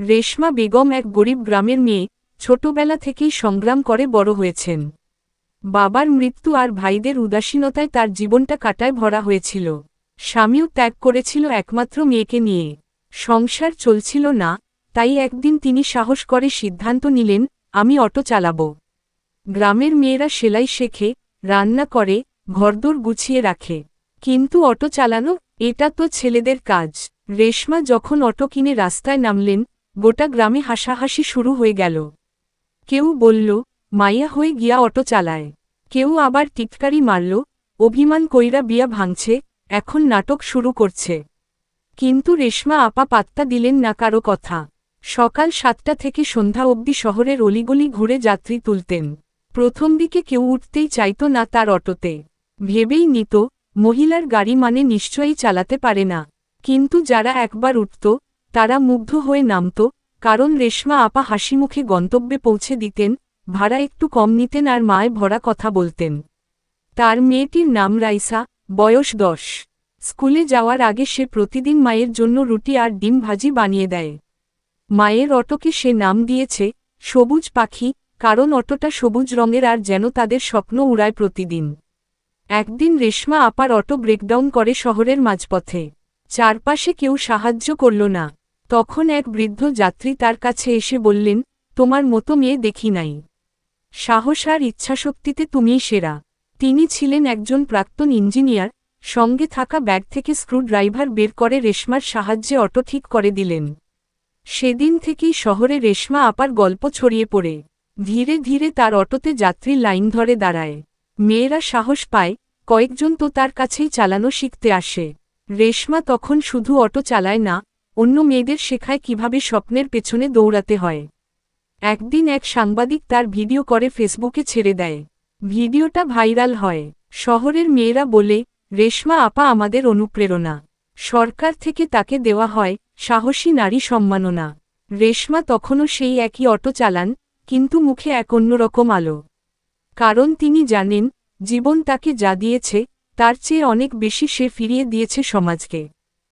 রেশমা বেগম এক গরিব গ্রামের মেয়ে, ছোটবেলা থেকেই সংগ্রাম করে বড় হয়েছেন। বাবার মৃত্যু আর ভাইদের উদাসীনতায় তার জীবনটা কাটায় ভরা হয়েছিল। স্বামীও ত্যাগ করেছিল একমাত্র মেয়েকে নিয়ে। সংসার চলছিল না, তাই একদিন তিনি সাহস করে সিদ্ধান্ত নিলেন, আমি অটো চালাব। গ্রামের মেয়েরা সেলাই শেখে, রান্না করে, ঘরদোর গুছিয়ে রাখে। কিন্তু অটো চালানো, এটা তো ছেলেদের কাজ। রেশমা যখন অটো কিনে রাস্তায় নামলেন গোটা গ্রামে হাসাহাসি শুরু হয়ে গেল। কেউ বলল, মাইয়া হয়ে গিয়া অটো চালায়। কেউ আবার টিটকারি মারল, অভিমান কইরা বিয়া ভাঙছে, এখন নাটক শুরু করছে। কিন্তু রেশমা আপা পাত্তা দিলেন না কারও কথা। সকাল সাতটা থেকে সন্ধ্যা অবধি শহরের অলিগলি ঘুরে যাত্রী তুলতেন। প্রথম দিকে কেউ উঠতেই চাইত না তার অটোতে। ভেবেই নিত, মহিলার গাড়ি মানে নিশ্চয়ই চালাতে পারে না। কিন্তু যারা একবার উঠত তারা মুগ্ধ হয়ে নামত, কারণ রেশমা আপা হাসিমুখে গন্তব্যে পৌঁছে দিতেন, ভাড়া একটু কম নিতেন আর মায় ভরা কথা বলতেন। তার মেয়েটির নাম রাইসা, বয়স দশ। স্কুলে যাওয়ার আগে সে প্রতিদিন মায়ের জন্য রুটি আর ডিম ভাজি বানিয়ে দেয়। মায়ের অটোকে সে নাম দিয়েছে, সবুজ পাখি, কারণ অটোটা সবুজ রঙের আর যেন তাদের স্বপ্ন উড়ায় প্রতিদিন। একদিন রেশমা আপার অটো ব্রেকডাউন করে শহরের মাঝপথে। চারপাশে কেউ সাহায্য করল না। তখন এক বৃদ্ধ যাত্রী তার কাছে এসে বললেন, তোমার মতো মেয়ে দেখি নাই। সাহস আর ইচ্ছাশক্তিতে তুমিই সেরা। তিনি ছিলেন একজন প্রাক্তন ইঞ্জিনিয়ার, সঙ্গে থাকা ব্যাগ থেকে স্ক্রুড্রাইভার বের করে রেশমার সাহায্যে অটো ঠিক করে দিলেন। সেদিন থেকেই শহরে রেশমা আপার গল্প ছড়িয়ে পড়ে। ধীরে ধীরে তার অটোতে যাত্রী লাইন ধরে দাঁড়ায়। মেয়েরা সাহস পায়, কয়েকজন তো তার কাছেই চালানো শিখতে আসে। রেশমা তখন শুধু অটো চালায় না অন্য মেয়েদের শেখায় কীভাবে স্বপ্নের পেছনে দৌড়াতে হয়। একদিন এক সাংবাদিক তার ভিডিও করে ফেসবুকে ছেড়ে দেয়। ভিডিওটা ভাইরাল হয়। শহরের মেয়েরা বলে, রেশমা আপা আমাদের অনুপ্রেরণা। সরকার থেকে তাকে দেওয়া হয় সাহসী নারী সম্মাননা। রেশমা তখনও সেই একই অটো চালান, কিন্তু মুখে এক অন্যরকম আলো। কারণ তিনি জানেন, জীবন তাকে যা দিয়েছে, তার চেয়ে অনেক বেশি সে ফিরিয়ে দিয়েছে সমাজকে।